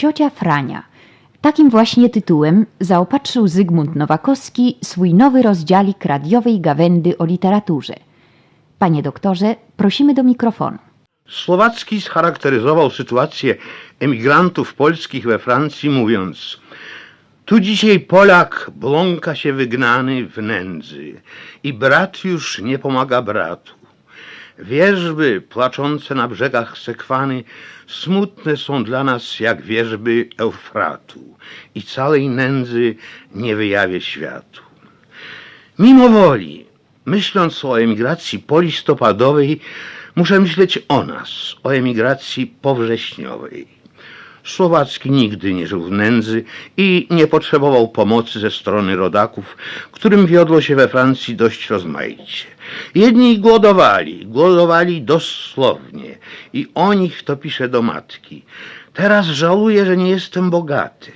Ciocia Frania. Takim właśnie tytułem zaopatrzył Zygmunt Nowakowski swój nowy rozdziałik radiowej gawędy o literaturze. Panie doktorze, prosimy do mikrofonu. Słowacki scharakteryzował sytuację emigrantów polskich we Francji mówiąc Tu dzisiaj Polak błąka się wygnany w nędzy i brat już nie pomaga bratu. Wierzby płaczące na brzegach Sekwany smutne są dla nas jak wierzby Eufratu i całej nędzy nie wyjawię światu. Mimo woli, myśląc o emigracji polistopadowej, muszę myśleć o nas, o emigracji powrześniowej. Słowacki nigdy nie żył w nędzy i nie potrzebował pomocy ze strony rodaków, którym wiodło się we Francji dość rozmaicie. Jedni głodowali, głodowali dosłownie i o nich to pisze do matki. Teraz żałuję, że nie jestem bogaty.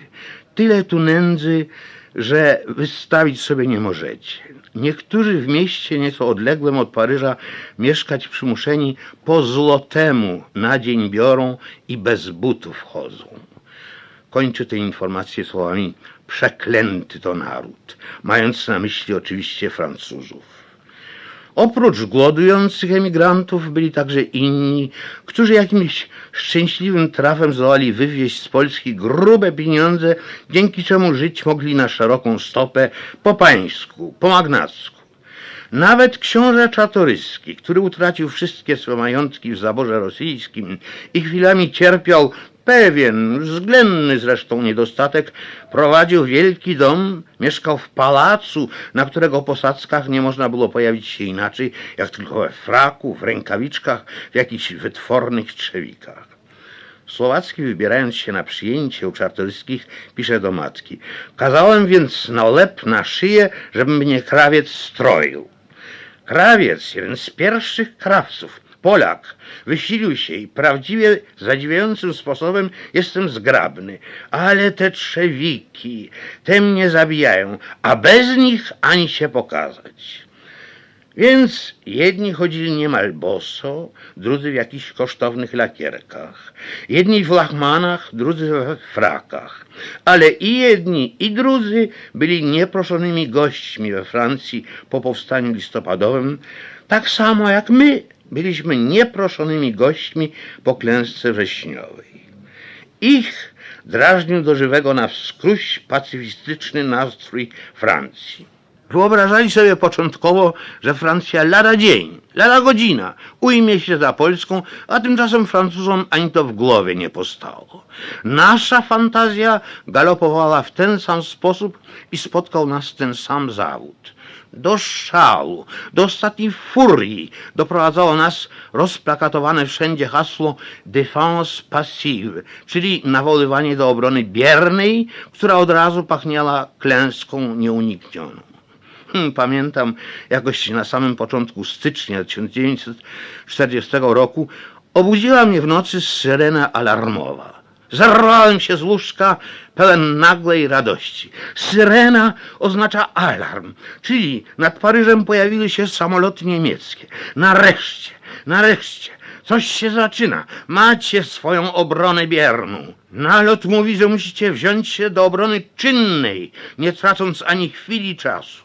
Tyle tu nędzy, że wystawić sobie nie możecie. Niektórzy w mieście nieco odległym od Paryża mieszkać przymuszeni po złotemu na dzień biorą i bez butów chodzą. Kończy te informacje słowami przeklęty to naród, mając na myśli oczywiście Francuzów. Oprócz głodujących emigrantów byli także inni, którzy jakimś szczęśliwym trafem zdołali wywieźć z Polski grube pieniądze, dzięki czemu żyć mogli na szeroką stopę po pańsku, po magnacku. Nawet książę Czatoryski, który utracił wszystkie swe majątki w zaborze rosyjskim i chwilami cierpiał pewien, względny zresztą niedostatek, prowadził wielki dom, mieszkał w pałacu, na którego posadzkach nie można było pojawić się inaczej, jak tylko we fraku, w rękawiczkach, w jakichś wytwornych trzewikach. Słowacki, wybierając się na przyjęcie u Czartoryskich, pisze do matki. Kazałem więc na lep, na szyję, żeby mnie krawiec stroił. Krawiec, jeden z pierwszych krawców, Polak, wysilił się i prawdziwie zadziwiającym sposobem jestem zgrabny. Ale te trzewiki, te mnie zabijają, a bez nich ani się pokazać. Więc jedni chodzili niemal boso, drudzy w jakichś kosztownych lakierkach, jedni w lachmanach, drudzy we frakach. Ale i jedni, i drudzy byli nieproszonymi gośćmi we Francji po powstaniu listopadowym, tak samo jak my byliśmy nieproszonymi gośćmi po klęsce wrześniowej. Ich drażnił do żywego na wskróś pacyfistyczny nastrój Francji. Wyobrażali sobie początkowo, że Francja lada dzień, lada godzina ujmie się za Polską, a tymczasem Francuzom ani to w głowie nie postało. Nasza fantazja galopowała w ten sam sposób i spotkał nas ten sam zawód. Do szału, do ostatniej furii doprowadzało nas rozplakatowane wszędzie hasło défense passive, czyli nawoływanie do obrony biernej, która od razu pachniała klęską nieuniknioną. Hmm, Pamiętam jakoś na samym początku stycznia 1940 roku obudziła mnie w nocy syrena alarmowa. Zerwałem się z łóżka pełen nagłej radości. Syrena oznacza alarm, czyli nad Paryżem pojawiły się samoloty niemieckie. Nareszcie, nareszcie, coś się zaczyna. Macie swoją obronę bierną. Nalot mówi, że musicie wziąć się do obrony czynnej, nie tracąc ani chwili czasu.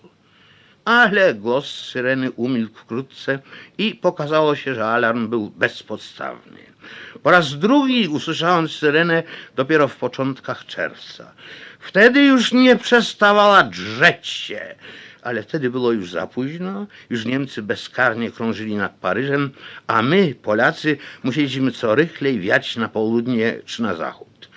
Ale głos syreny umilkł wkrótce i pokazało się, że alarm był bezpodstawny. Po raz drugi usłyszałem syrenę dopiero w początkach czerwca. Wtedy już nie przestawała drzeć się, ale wtedy było już za późno, już Niemcy bezkarnie krążyli nad Paryżem, a my, Polacy, musieliśmy co rychlej wiać na południe czy na zachód.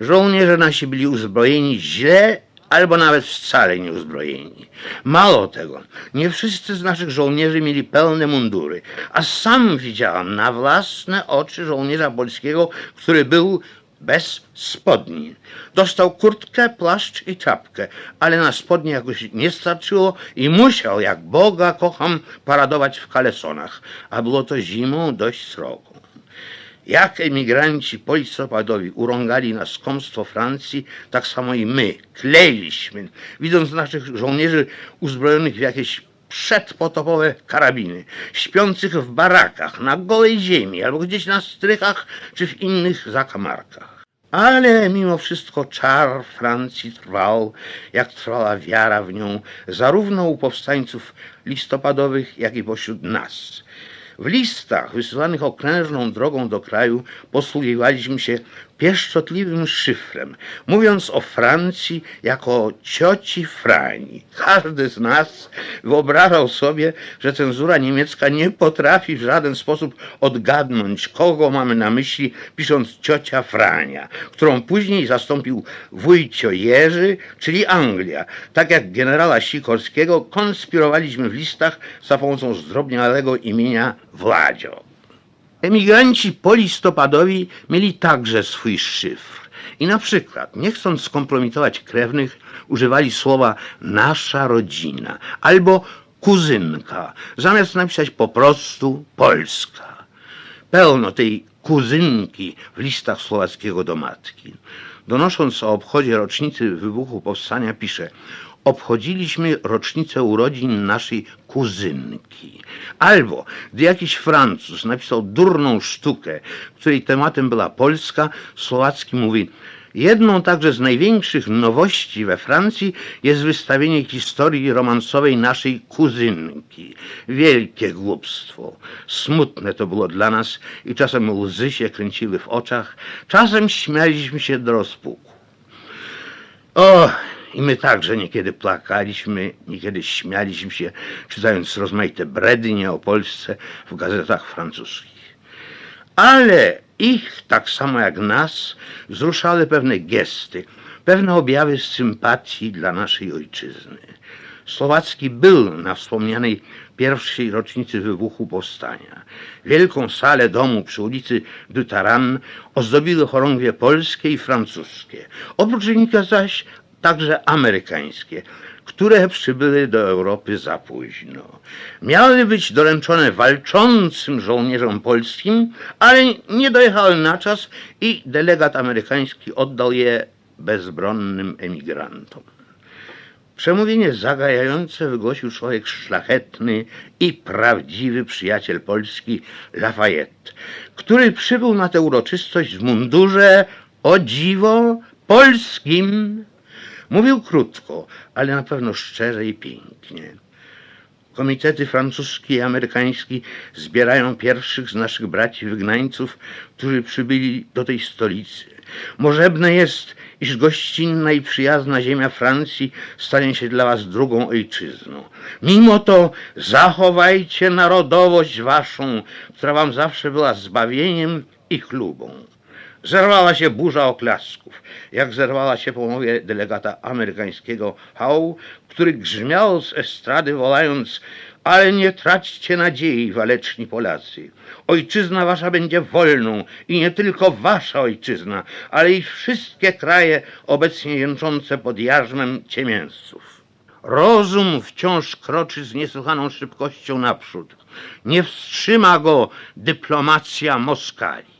Żołnierze nasi byli uzbrojeni źle albo nawet wcale nie uzbrojeni. Mało tego, nie wszyscy z naszych żołnierzy mieli pełne mundury, a sam widziałam na własne oczy żołnierza polskiego, który był bez spodni. Dostał kurtkę, płaszcz i czapkę, ale na spodnie jakoś nie starczyło i musiał, jak Boga kocham, paradować w kalesonach, a było to zimą dość srogo. Jak emigranci polistopadowi urągali na skomstwo Francji, tak samo i my kleiliśmy, widząc naszych żołnierzy uzbrojonych w jakieś przedpotopowe karabiny, śpiących w barakach, na gołej ziemi, albo gdzieś na strychach, czy w innych zakamarkach. Ale mimo wszystko czar Francji trwał, jak trwała wiara w nią, zarówno u powstańców listopadowych, jak i pośród nas. W listach wysyłanych okrężną drogą do kraju posługiwaliśmy się pieszczotliwym szyfrem, mówiąc o Francji jako o cioci Frani. Każdy z nas wyobrażał sobie, że cenzura niemiecka nie potrafi w żaden sposób odgadnąć, kogo mamy na myśli, pisząc ciocia Frania, którą później zastąpił wujcio Jerzy, czyli Anglia. Tak jak generała Sikorskiego konspirowaliśmy w listach za pomocą zdrobniałego imienia Władzio. Emigranci polistopadowi mieli także swój szyfr. I na przykład, nie chcąc skompromitować krewnych, używali słowa nasza rodzina albo kuzynka, zamiast napisać po prostu Polska. Pełno tej kuzynki w listach słowackiego do matki. Donosząc o obchodzie rocznicy wybuchu powstania pisze obchodziliśmy rocznicę urodzin naszej kuzynki. Albo gdy jakiś Francuz napisał durną sztukę, której tematem była Polska, Słowacki mówi Jedną także z największych nowości we Francji jest wystawienie historii romansowej naszej kuzynki. Wielkie głupstwo. Smutne to było dla nas i czasem łzy się kręciły w oczach, czasem śmialiśmy się do rozpuku. O, i my także niekiedy plakaliśmy, niekiedy śmialiśmy się, czytając rozmaite brednie o Polsce w gazetach francuskich. Ale ich, tak samo jak nas, wzruszały pewne gesty, pewne objawy sympatii dla naszej ojczyzny. Słowacki był na wspomnianej pierwszej rocznicy wybuchu powstania. Wielką salę domu przy ulicy Dutaran ozdobiły chorągwie polskie i francuskie. Oprócz nich zaś także amerykańskie, które przybyły do Europy za późno. Miały być doręczone walczącym żołnierzom polskim, ale nie dojechały na czas i delegat amerykański oddał je bezbronnym emigrantom. Przemówienie zagajające wygłosił człowiek szlachetny i prawdziwy przyjaciel Polski Lafayette, który przybył na tę uroczystość w mundurze o dziwo polskim. Mówił krótko, ale na pewno szczerze i pięknie. Komitety francuski i amerykański zbierają pierwszych z naszych braci wygnańców, którzy przybyli do tej stolicy. Możebne jest, iż gościnna i przyjazna ziemia Francji stanie się dla was drugą ojczyzną. Mimo to zachowajcie narodowość waszą, która wam zawsze była zbawieniem i chlubą. Zerwała się burza oklasków, jak zerwała się po mowie delegata amerykańskiego Howe, który grzmiał z estrady wołając ale nie traćcie nadziei, waleczni Polacy. Ojczyzna wasza będzie wolną i nie tylko wasza ojczyzna, ale i wszystkie kraje obecnie jęczące pod jarzmem ciemięzców. Rozum wciąż kroczy z niesłychaną szybkością naprzód. Nie wstrzyma go dyplomacja Moskali.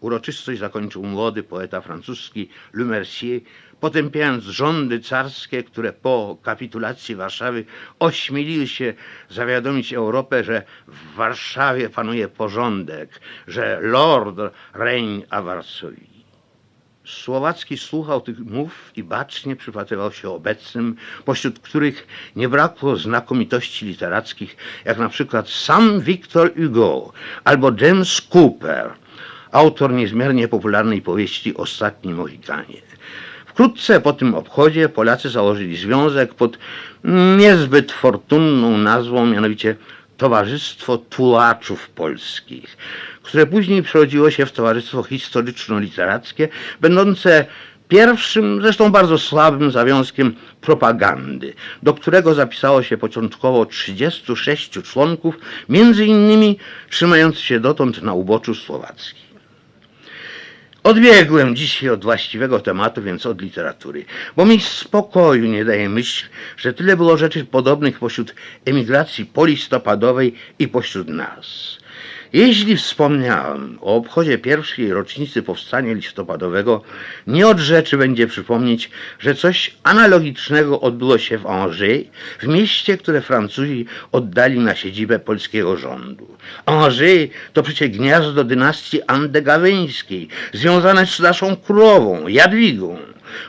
Uroczystość zakończył młody poeta francuski Le Mercier, potępiając rządy carskie, które po kapitulacji Warszawy ośmieliły się zawiadomić Europę, że w Warszawie panuje porządek, że Lord reign a Varsovii. Słowacki słuchał tych mów i bacznie przypatrywał się obecnym, pośród których nie brakło znakomitości literackich, jak na przykład sam Victor Hugo albo James Cooper, autor niezmiernie popularnej powieści Ostatni Mohikanie. Wkrótce po tym obchodzie Polacy założyli związek pod niezbyt fortunną nazwą, mianowicie Towarzystwo Tułaczów Polskich, które później przerodziło się w Towarzystwo Historyczno-Literackie, będące pierwszym, zresztą bardzo słabym zawiązkiem propagandy, do którego zapisało się początkowo 36 członków, między innymi trzymających się dotąd na uboczu słowackim. Odbiegłem dzisiaj od właściwego tematu, więc od literatury, bo mi spokoju nie daje myśl, że tyle było rzeczy podobnych pośród emigracji polistopadowej i pośród nas. Jeśli wspomniałem o obchodzie pierwszej rocznicy powstania listopadowego, nie od rzeczy będzie przypomnieć, że coś analogicznego odbyło się w Angers, w mieście, które Francuzi oddali na siedzibę polskiego rządu. Angers to przecież gniazdo dynastii andegaweńskiej, związane z naszą królową, Jadwigą.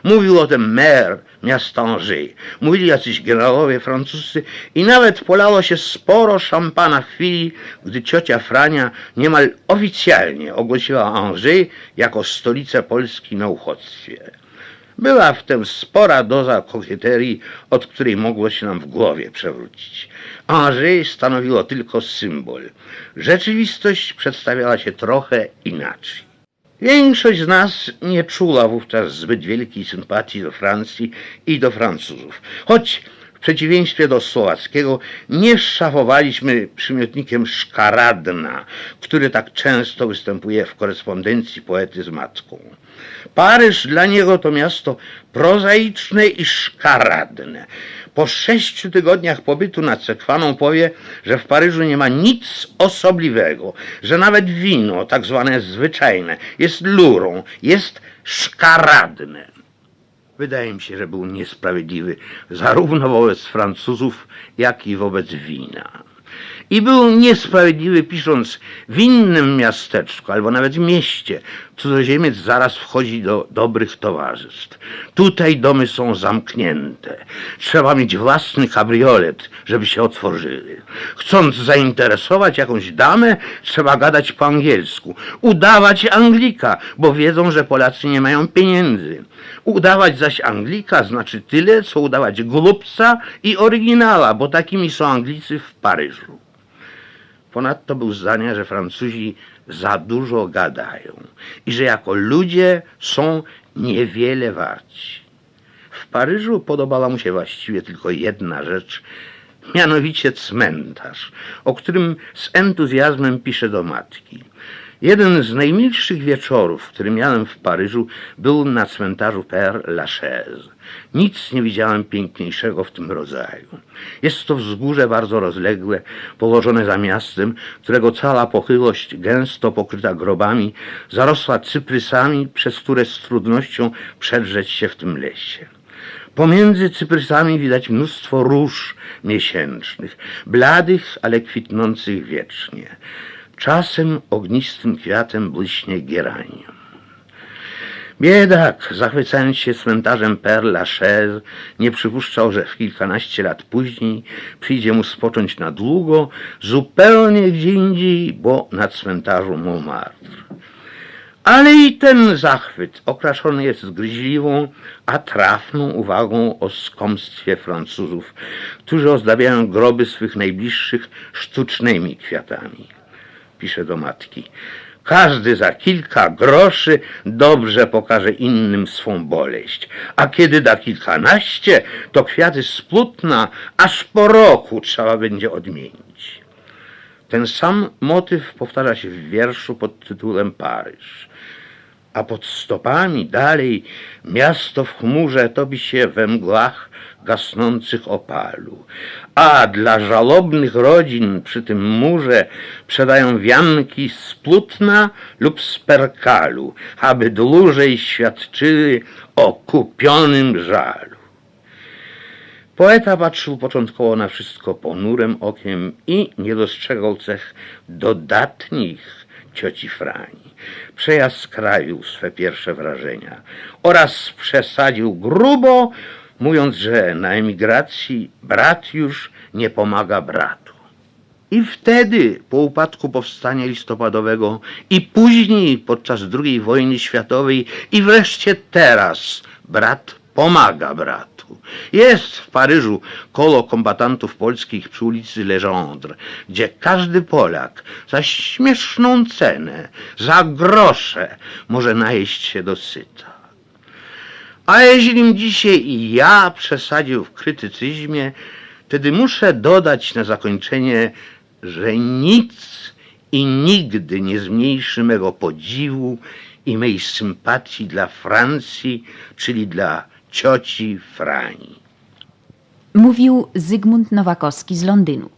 Mówił o tym mer miasta Angers. Mówili jacyś generałowie francuscy i nawet polało się sporo szampana w chwili, gdy ciocia Frania niemal oficjalnie ogłosiła Angers jako stolicę Polski na uchodźstwie. Była w tym spora doza kokieterii, od której mogło się nam w głowie przewrócić. Angers stanowiło tylko symbol. Rzeczywistość przedstawiała się trochę inaczej. Większość z nas nie czula wówczas zbyt wielkiej sympatii do Francji i do Francuzów, choć w przeciwieństwie do słowackiego nie szafowaliśmy przymiotnikiem szkaradna, który tak często występuje w korespondencji poety z matką. Paryż dla niego to miasto prozaiczne i szkaradne. Po sześciu tygodniach pobytu nad Sekwaną powie, że w Paryżu nie ma nic osobliwego, że nawet wino, tak zwane zwyczajne, jest lurą, jest szkaradne. Wydaje mi się, że był niesprawiedliwy zarówno wobec Francuzów, jak i wobec wina. I był niesprawiedliwy pisząc w innym miasteczku, albo nawet mieście, cudzoziemiec zaraz wchodzi do dobrych towarzystw. Tutaj domy są zamknięte. Trzeba mieć własny kabriolet, żeby się otworzyły. Chcąc zainteresować jakąś damę, trzeba gadać po angielsku. Udawać Anglika, bo wiedzą, że Polacy nie mają pieniędzy. Udawać zaś Anglika znaczy tyle, co udawać głupca i oryginała, bo takimi są Anglicy w Paryżu. Ponadto był zdania, że Francuzi za dużo gadają i że jako ludzie są niewiele warci. W Paryżu podobała mu się właściwie tylko jedna rzecz, mianowicie cmentarz, o którym z entuzjazmem pisze do matki. Jeden z najmilszych wieczorów, który miałem w Paryżu, był na cmentarzu Père Lachaise. Nic nie widziałem piękniejszego w tym rodzaju. Jest to wzgórze bardzo rozległe, położone za miastem, którego cała pochyłość, gęsto pokryta grobami, zarosła cyprysami, przez które z trudnością przedrzeć się w tym lesie. Pomiędzy cyprysami widać mnóstwo róż miesięcznych, bladych, ale kwitnących wiecznie. Czasem ognistym kwiatem błyśnie geranium. Biedak, zachwycając się cmentarzem Père Lachaise, nie przypuszczał, że w kilkanaście lat później przyjdzie mu spocząć na długo, zupełnie gdzie indziej, bo na cmentarzu Montmartre. Ale i ten zachwyt okraszony jest zgryźliwą, a trafną uwagą o skąpstwie Francuzów, którzy ozdabiają groby swych najbliższych sztucznymi kwiatami. Pisze do matki. Każdy za kilka groszy dobrze pokaże innym swą boleść, a kiedy da kilkanaście, to kwiaty z płótna aż po roku trzeba będzie odmienić. Ten sam motyw powtarza się w wierszu pod tytułem Paryż. A pod stopami dalej miasto w chmurze topi się we mgłach gasnących opalu. A dla żalobnych rodzin przy tym murze przedają wianki z plutna lub z perkalu, aby dłużej świadczyły o kupionym żalu. Poeta patrzył początkowo na wszystko ponurym okiem i nie dostrzegał cech dodatnich cioci Frani. Przejazd skrawił swe pierwsze wrażenia oraz przesadził grubo, mówiąc, że na emigracji brat już nie pomaga bratu. I wtedy, po upadku powstania listopadowego, i później podczas II wojny światowej, i wreszcie teraz, brat pomaga bratu. Jest w Paryżu kolo kombatantów polskich przy ulicy Legendre, gdzie każdy Polak za śmieszną cenę, za grosze może najeść się do syta. A jeśli dzisiaj i ja przesadził w krytycyzmie, wtedy muszę dodać na zakończenie, że nic i nigdy nie zmniejszy mego podziwu i mej sympatii dla Francji, czyli dla cioci Frani. Mówił Zygmunt Nowakowski z Londynu.